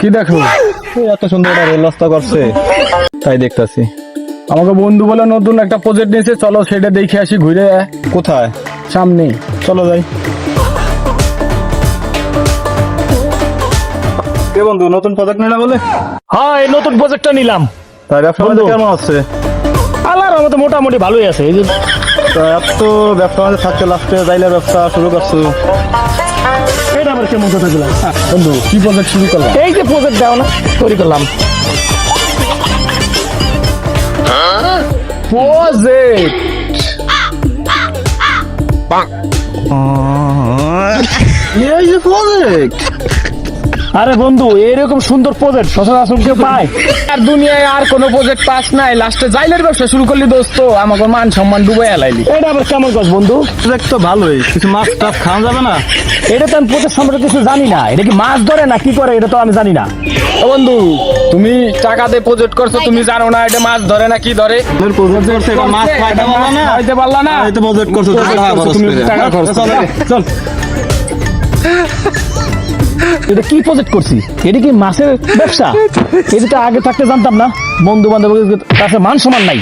কি দেখো? এত সুন্দর একটা করছে। তাই দেখতাছি। আমাকে বন্ধু বলে নতুন একটা প্রজেক্ট নিয়েছে চলো সেটা দেখে আসি ঘুরে কোথায়? সামনে। চলো যাই। কে বন্ধু নতুন প্রজেক্ট নিলা বলে? হ্যাঁ এই নতুন প্রজেক্টটা নিলাম। তাই ব্যবসা। বাণিজ্য কেমন আছে আল্লাহর মোটামুটি ভালোই আছে এই যে। এত ব্যবসা বাণিজ্য থাকতে লাস্টে যাইলে ব্যবসা শুরু করছ। আবার কেমন কথা দিলাম বন্ধু কি প্রজেক্ট শুরু করলাম এই যে প্রজেক্ট দাও না তৈরি করলাম। প্রজেক্ট এই যে প্রজেক্ট আরে বন্ধু এরকম সুন্দর প্রজেক্ট সচরাচর কেউ পায়। আর দুনিয়ায় আর কোনো প্রজেক্ট পাস নাই। লাস্টে জাইলের ব্যবসা শুরু করলি দোস্ত আমাকে মান সম্মান ডুবে এলাইলি এটা আবার কেমন কাজ বন্ধু? প্রজেক্ট তো ভালোই কিছু মাছ টাছ খাওয়া যাবে না। এটা তো আমি প্রজেক্ট সম্পর্কে কিছু জানি না। এটা কি মাছ ধরে না কি করে এটা তো আমি জানি না। ও বন্ধু তুমি টাকা দিয়ে প্রজেক্ট করছ তুমি জানো না এটা মাছ ধরে না কি ধরে। প্রজেক্ট করছে এবার মাছ খাইতে পারলা না। খাইতে পারলা না। প্রজেক্ট করছ তুমি টাকা খরচ। টাকা খরচ। চল। এটা কি প্রজেক্ট করছি? এটা কি মাছের ব্যবসা? এটা তো আগে থাকতে জানতাম না। বন্ধু বান্ধবের কাছে মান সমান নাই।